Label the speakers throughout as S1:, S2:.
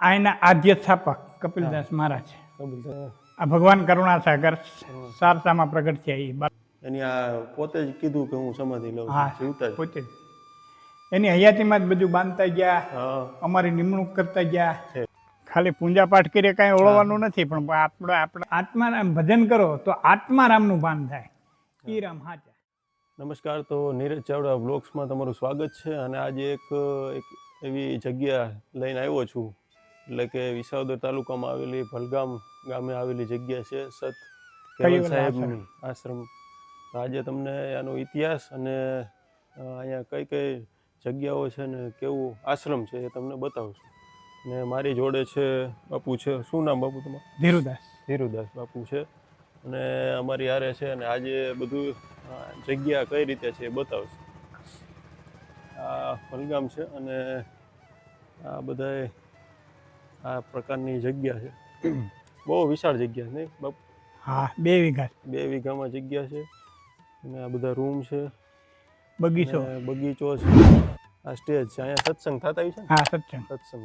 S1: આ એના આદ્ય સ્થાપક કપિલદાસ મહારાજ. આ ભગવાન કરુણાસાગર સારસામાં પ્રગટ થયા એ
S2: એની આ પોતે જ કીધું કે હું સમાધિ લઉં
S1: હા
S2: જીવતા
S1: પોતે જ. એની હયાતીમાં જ બધું બાંધતા ગયા અમારી નિમણૂક કરતા ગયા. ખાલી પૂજા પાઠ કરીએ કાંઈ ઓળવાનું નથી પણ આપણે આપણે આત્મારામ ભજન કરો તો આત્મારામનું ભાન થાય. ઈ રામ હાચા.
S2: નમસ્કાર તો નીરજ ચાવડા બ્લોગ્સમાં તમારું સ્વાગત છે અને આજે એક એક એવી જગ્યા લઈને આવ્યો છું. એટલે કે વિસાવદર તાલુકામાં આવેલી ભલગામ ગામે આવેલી જગ્યા છે સત કેવલ
S1: આશ્રમ?
S2: સાહેબની આશ્રમ? આજે તમને આનો ઇતિહાસ અને અહીંયા કઈ કઈ જગ્યાઓ છે ને કેવું આશ્રમ છે એ તમને બતાવશું. ને મારી જોડે છે બાપુ છે. શું નામ બાપુ તમારું?
S1: ધીરુદાસ.
S2: ધીરુદાસ બાપુ છે. અને અમારી હારે છે અને આજે બધું જગ્યા કઈ રીતે છે એ બતાવશે. આ ફલગામ છે અને આ બધાય આ પ્રકારની જગ્યા છે. બહુ વિશાળ જગ્યા નહીં? બાપ
S1: હા બે વીઘા
S2: બે વીઘામાં જગ્યા છે. અને આ બધા રૂમ છે.
S1: બગીચો.
S2: બગીચો છે. આ સ્ટેજ છે. અહીંયા સત્સંગ થતા હોય છે
S1: હા સત્સંગ.
S2: સત્સંગ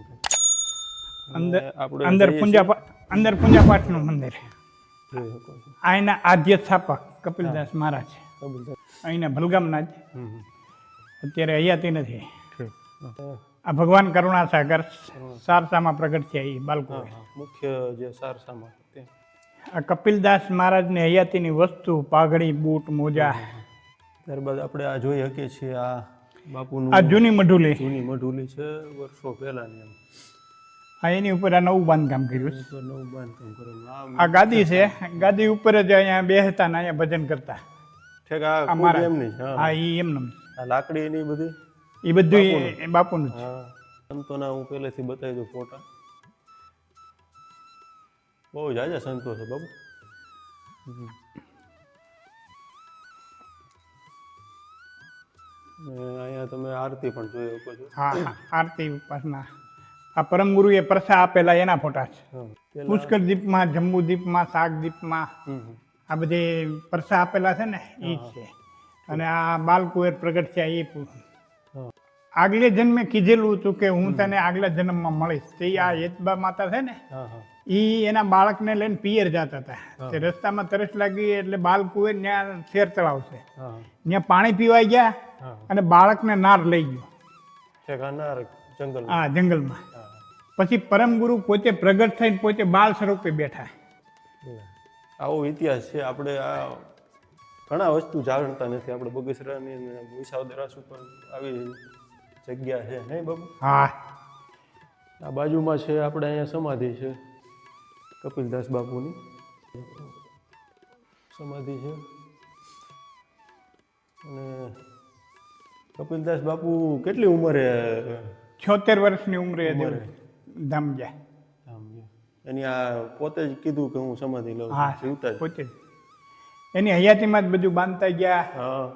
S1: અંદર-
S2: આપણે
S1: અંદર પૂજા અંદર પૂજા પાઠનું મંદિર અહીંના આદ્ય સ્થાપક કપિલદાસ મહારાજ. અહીંના ભલગામના જ. અત્યારે હયાતી નથી. આ ભગવાન કરુણાસાગર સારસામાં પ્રગટ થયા એ બાળકો.
S2: મુખ્ય જે સારસામાં
S1: આ કપિલદાસ મહારાજની હયાતીની વસ્તુ પાઘડી બૂટ મોજા.
S2: ત્યારબાદ આપણે આ જોઈ શકીએ છીએ આ બાપુનું
S1: આ જૂની મઢુલી.
S2: જૂની મઢુલી છે વર્ષો પહેલાની એમ.
S1: આ એની ઉપર આ નવું બાંધકામ કર્યું છે.
S2: નવું બાંધકામ કરેલું.
S1: આ ગાદી છે. ગાદી ઉપર જ અહીંયા બેસતા ને અહીંયા ભજન કરતા.
S2: ઠેક આ. એમની હા.
S1: એ એમનું.
S2: આ લાકડી એની બધી?
S1: એ બધું એ- એ બાપુનું જ.
S2: સંતોના હું પહેલેથી બતાવી દઉં ફોટા. બહુ જાજા સંતો છે બાબુ અહીંયા તમે આરતી પણ જોઈ શકો છો.
S1: હા આરતી ઉપાસના આ પરમ ગુરુએ પ્રસા આપેલા એના ફોટા છે. પુષ્કર દીપમાં જંબુ દીપમાં શાક દીપમાં. આ બધી પ્રસા આપેલા છે ને એ છે. અને આ બાલકુવેર પ્રગટ છે એ. આગલે જન્મે કીધેલું હતું કે હું તને આગલા જન્મમાં મળીશ. તે આ યજબા માતા છે ને
S2: હા હા.
S1: એ એના બાળકને લઈને પિયર જતા હતા. તે રસ્તામાં તરસ લાગી એટલે બાલકુંવર ત્યાં શેર તળાવ છે ત્યાં પાણી પીવાઈ ગયા અને બાળકને નાર લઈ ગયો.
S2: આ
S1: જંગલમાં? પછી પરમ ગુરુ પોતે પ્રગટ થઈને પોતે બાળ સ્વરૂપે બેઠા.
S2: આવો ઇતિહાસ છે. આપણે આ ઘણા વસ્તુ જાણતા નથી. આપણે બગસરાની અને વિસાવદરાસ ઉપર આવી જગ્યા છે નહીં બાબુ?
S1: હા.
S2: આ બાજુમાં છે આપણે અહીંયા સમાધિ છે. કપિલદાસ બાપુની. સમાધિ છે. અને કપિલદાસ બાપુ કેટલી ઉંમરે
S1: છોતેર વર્ષની ઉંમરે. ધામ જાય
S2: એની આ પોતે જ કીધું કે હું સમાધિ લઉં
S1: હા
S2: જીવતા
S1: પોતે એની હયાતીમાં જ બધું બાંધતા ગયા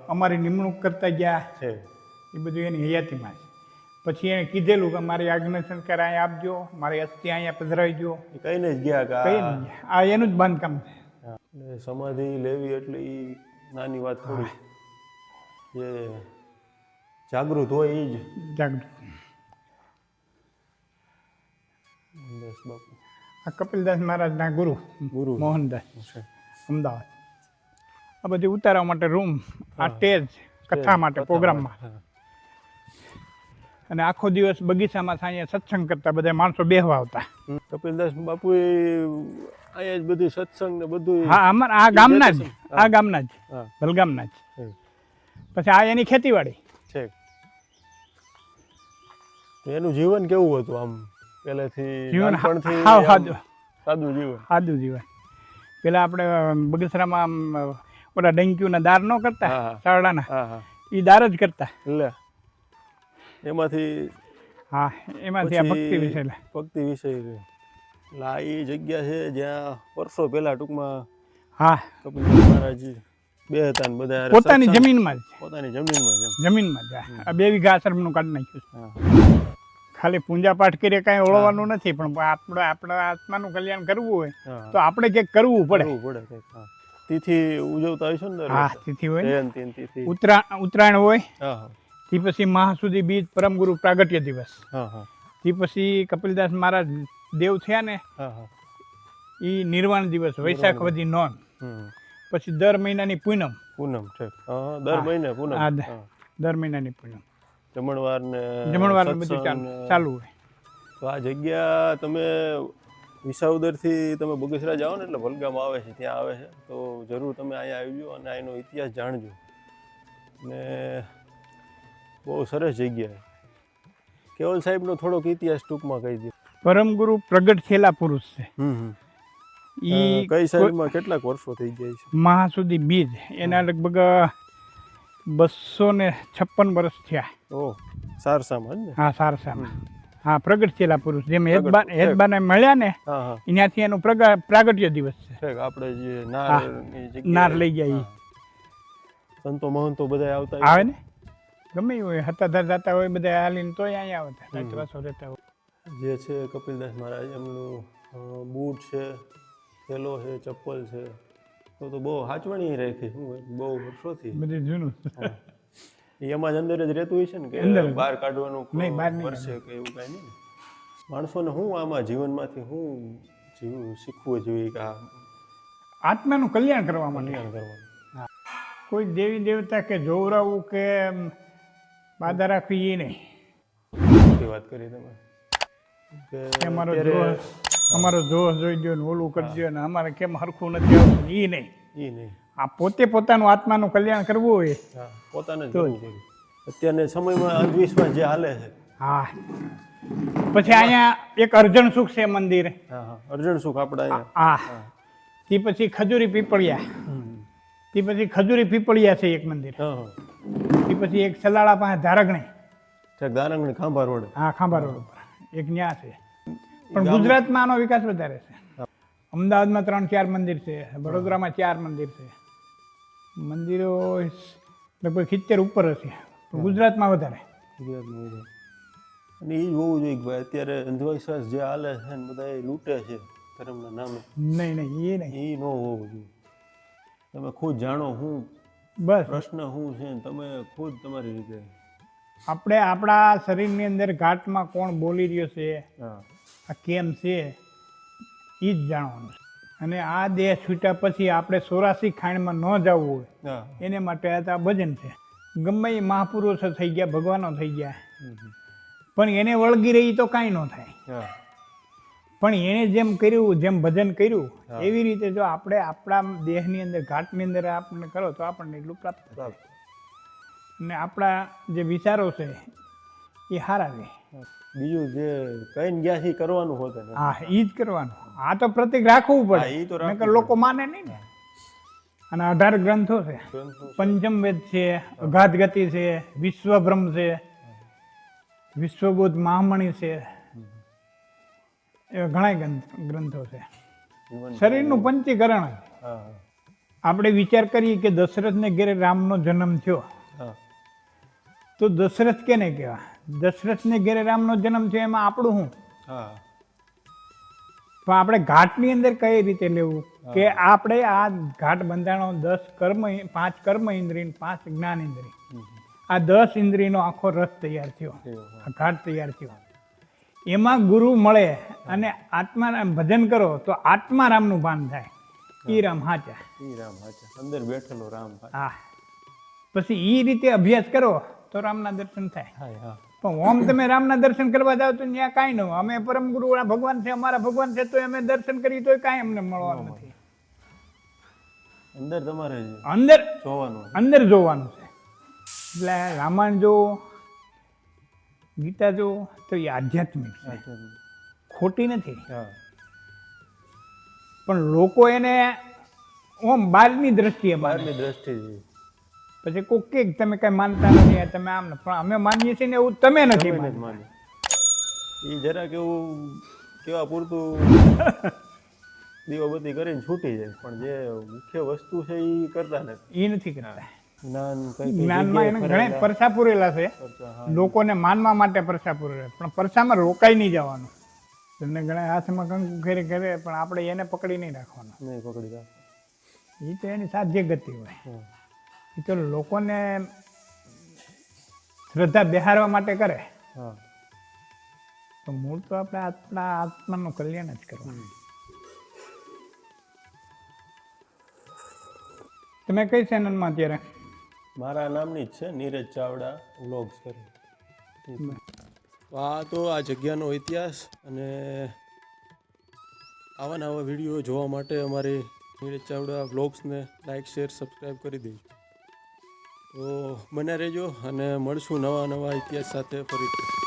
S1: અમારી નિમણૂક કરતા ગયા.
S2: છે.
S1: એ બધું એની હયાતીમાં છે. પછી એને કીધેલું કે મારી આજ્ઞા સંસ્કાર અહીંયા આપજો મારી અસ્થિ અહીંયા પધરાવી
S2: દો કહીને જ ગયા કે આ
S1: એનું જ બાંધકામ છે.
S2: સમાધિ લેવી એટલે એ નાની વાત થોડી. જે જાગૃત હોય એ જ.
S1: જાગૃત. આ કપિલદાસ મહારાજના ગુરુ
S2: ગુરુ.
S1: મોહનદાસ અમદાવાદ. આ બધી ઉતારવા માટે રૂમ આ સ્ટેજ કથા માટે પ્રોગ્રામમાં. અને આખો દિવસ બગીચામાં અહીંયા સત્સંગ કરતા બધા માણસો બેહવા આવતા
S2: કપિલદાસ બાપુ અહીંયા જ બધું સત્સંગ ને બધું
S1: હા અમારા આ ગામના જ. આ ગામના જ. ભલગામના જ. પછી આ એની ખેતીવાડી.
S2: છે. એનું જીવન કેવું હતું આમ? પહેલેથી
S1: જીવન સાદું
S2: સાદું જીવન.
S1: સાદું જીવન. પેલા આપણે બગીચરામાં ઓલા ડંક્યુના દાર ન કરતા
S2: હા
S1: એ દાર જ કરતા.
S2: એટલે એમાંથી
S1: હા એમાંથી આ ભક્તિ વિષય
S2: ભક્તિ વિષય લા. એટલે આ એ જગ્યા છે જ્યાં વર્ષો પહેલા ટૂંકમાં
S1: હા.
S2: કપિલ મહારાજ બે હતા ને બધા
S1: પોતાની જમીનમાં જ.
S2: પોતાની જમીનમાં.
S1: જમીનમાં જ આ બે વીઘા આશ્રમનું કાઢી નાખ્યું છે. ખાલી પૂજા પાઠ કરીએ કાંઈ ઓળવાનું નથી પણ આપણે આપણા આત્માનું કલ્યાણ કરવું હોય તો આપણે કંઈક કરવું પડે.
S2: પડે તિથિ ઉજવતા હશો ને
S1: હા તિથિ હોય ને.
S2: જયંતિ ને તિથિ.
S1: ઉત્તરા ઉત્તરાયણ હોય.
S2: હા.
S1: તે પછી મહાસુદી બીજ પરમગુરુ પ્રાગટ્ય દિવસ.
S2: હા હા.
S1: તે તે પછી કપિલદાસ મહારાજ દેવ થયા ને એ નિર્વાણ દિવસ વૈશાખ વધી નોન. પછી દર મહિનાની પૂનમ.
S2: પૂનમ છે દર મહિને પૂનમ.
S1: હા, દર મહિનાની પૂનમ.
S2: જમણવાર ને
S1: જમણવાર બધું ચાલુ ચાલુ હોય.
S2: તો આ જગ્યા તમે વિસાવદરથી તમે બગસરા જાઓ ને એટલે વલગામ આવે છે ત્યાં આવે છે. તો જરૂર તમે અહીંયા આવજો અને અહીંનો ઇતિહાસ જાણજો. ને બહુ સરસ જગ્યા કેવલ સાહેબનો થોડોક ઇતિહાસ ટૂંકમાં કહી દે.
S1: પરમ ગુરુ પ્રગટ થયેલા પુરુષ છે. ઈ
S2: કઈ સાહેબમાં કેટલાક વર્ષો થઈ ગયા છે?
S1: મહાસુદી બીજ એના લગભગ બસો ને છપ્પન વર્ષ થયા.
S2: ઓહ સારસામાં
S1: હા સારસામાં. હા પ્રગટ થયેલા પુરુષ. જેમ હેદબા. હેદબાને મળ્યા ને એનાથી એનું પ્રગા- પ્રાગટ્ય દિવસ છે.
S2: આપણે જે નારની
S1: નાર લઈ
S2: ગયા. સંતો મહંતો બધા આવતા
S1: આવે ને? ગમે હોય. હતાધાર જતા હોય બધા હાલીને તોય અહીંયા આવતા. રાતવાસો રહેતા હોય.
S2: જે છે કપિલદાસ મહારાજ એમનું બૂટ છે થેલો છે ચપ્પલ છે. તો તો બહુ હાચવણી રાખી. બહુ વર્ષોથી.
S1: બધું જૂનું.
S2: એમાં જ અંદર જ રહેતું હોય છે ને કે. બહાર કાઢવાનું વર્ષે કે એવું કાંઈ નહીં. ને માણસોને હું આમાં જીવનમાંથી હું જીવ શીખવું જોઈએ કે આ
S1: આત્માનું કલ્યાણ કરવા માટે.
S2: કલ્યાણ કરવાનું.
S1: કોઈ દેવી દેવતા કે જોવરાવું કે બાધા રાખવી એ નહીં
S2: વાત કરી તમે.
S1: અમારો જોશ અમારો જોશ જોઈ દો ને ઓલું કરજો ને અમારે કેમ હરખું નથી આવતું એ નહીં.
S2: એ નહીં.
S1: આ પોતે પોતાનું આત્માનું કલ્યાણ કરવું હોય.
S2: પોતાને જોઈએ. અત્યારના સમયમાં અંધવિશ્વાસ જે હાલે છે.
S1: હા. પછી અહીંયા એક અર્જણ સુખ છે મંદિર.
S2: અર્જુન સુખ આપણા
S1: હા. તે પછી ખજૂરી પીપળિયા. તે પછી ખજૂરી પીપળિયા છે એક મંદિર.
S2: હા
S1: પછી એક સલાળા પાસે ધારગણી.
S2: ઠેક દારંગણી ખાંભા રોડ
S1: હા ખાંભા રોડ ઉપર. એક ન્યા છે. પણ ગુજરાતમાં આનો વિકાસ વધારે છે. અમદાવાદમાં ત્રણ ચાર મંદિર છે. વડોદરામાં ચાર મંદિર છે. મંદિરો લગભગ સિત્તેર ઉપર હશે. ગુજરાતમાં વધારે.
S2: ગુજરાતમાં બધા. અને એ જ હોવું જોઈએ કે ભાઈ અત્યારે અંધવિશ્વાસ જે હાલે છે ને બધા એ લૂંટે છે ધર્મના નામે.
S1: નહીં નહીં એ નહીં.
S2: એ ન હોવું જોઈએ. તમે ખુદ જાણો હું
S1: બસ.
S2: પ્રશ્ન શું છે? તમે ખુદ તમારી રીતે.
S1: આપણે આપણા શરીરની અંદર ઘાટમાં કોણ બોલી રહ્યો છે? આ કેમ છે? એ જ જાણવાનું અને આ દેહ છૂટ્યા પછી આપણે સોરાસી ખાણમાં ન જવું હોય એને માટે આ ભજન છે. ગમે એ મહાપુરુષો થઈ ગયા ભગવાનો થઈ ગયા. પણ એને વળગી રહી તો કાંઈ ન થાય. પણ એણે જેમ કર્યું જેમ ભજન કર્યું એવી રીતે જો આપણે આપણા દેહની અંદર ઘાટની અંદર આપણને કરો તો આપણને એટલું પ્રાપ્ત થાય. અને આપણા જે વિચારો છે એ સારા રહે.
S2: બીજું જે કઈ ગયા છે કરવાનું હોતે
S1: હા એ જ કરવાનું. આ તો પ્રતિક રાખવું પડે.
S2: એ
S1: નકર લોકો માને નહીં ને. અને અઢાર ગ્રંથો છે. પંચમ વેદ છે અગાધ ગતિ છે વિશ્વબ્રહ્મ છે વિશ્વબોધ મહામણી છે એવા ઘણા ગ્રંથો છે. શરીરનું પંચીકરણ. આપણે વિચાર કરીએ કે દશરથને ઘેરે રામનો જન્મ થયો. તો દશરથ કેને કહેવા? દશરથને ઘેરે રામનો જન્મ થયો એમાં આપણું શું? પણ આપણે ઘાટની અંદર કઈ રીતે લેવું? કે આપણે આ ઘાટ બંધાણો દસ કર્મ પાંચ કર્મ ઇન્દ્રિય પાંચ જ્ઞાન ઇન્દ્રિય. આ દસ ઇન્દ્રિયનો આખો રસ તૈયાર થયો. આ ઘાટ તૈયાર થયો. એમાં ગુરુ મળે અને આત્મા ભજન કરો તો આત્મારામનું ભાન થાય. ઈ રામ હાચા.
S2: ઈ રામ હાચા. અંદર બેઠેલો રામ
S1: હા. પછી ઈ રીતે અભ્યાસ કરો તો રામના દર્શન થાય. પણ ઓમ તમે રામના દર્શન કરવા જાવ તો ત્યાં કાંઈ ન અમે પરમ ગુરુ ભગવાન છે અમારા ભગવાન છે તો અમે દર્શન કરી તો કાંઈ અમને મળવાનું નથી.
S2: અંદર તમારે
S1: અંદર
S2: જોવાનું
S1: અંદર જોવાનું છે. એટલે રામાયણ જો ગીતા જો તો એ આધ્યાત્મિક છે. ખોટી નથી. પણ લોકો એને ઓમ બહારની દ્રષ્ટિએ
S2: બહારની દ્રષ્ટિથી
S1: પછી કોક કે તમે કઈ માનતા નથી તમે આમ. પણ અમે માનીએ છીએ ને એવું તમે નથી માનતા.
S2: એ જરાક એવું કેવા પૂરતું દીવાબત્તી કરીને છૂટી જાય પણ જે મુખ્ય વસ્તુ છે એ કરતા નથી.
S1: એ નથી કરતા. જ્ઞાનમાં એને ઘણા પરસા પૂરેલા છે લોકોને માનવા માટે પરસા પૂરેલા પણ પરસામાં રોકાઈ નહીં જવાનું. તમને ઘણા હાથમાં કંકુ ઘેરે ઘેરે પણ આપણે એને પકડી નહીં રાખવાનું.
S2: નહીં પકડી રાખ.
S1: એ તો એની સાધ્ય ગતિ હોય. એ તો લોકોને શ્રદ્ધા બેહારવા માટે કરે. તો મૂળ તો આપણે આપણા આત્માનું કલ્યાણ જ કરવાનું. તમે કઈ ચેનલમાં અત્યારે?
S2: મારા નામની જ છે, નીરજ ચાવડા વ્લોગ્સ કરી આ તો આ જગ્યાનો ઇતિહાસ અને આવા નવા વીડિયો જોવા માટે અમારી નીરજ ચાવડા વ્લોગ્સને લાઇક શેર સબસ્ક્રાઈબ કરી દેજો. તો બને રહેજો અને મળશું નવા નવા ઇતિહાસ સાથે ફરીથી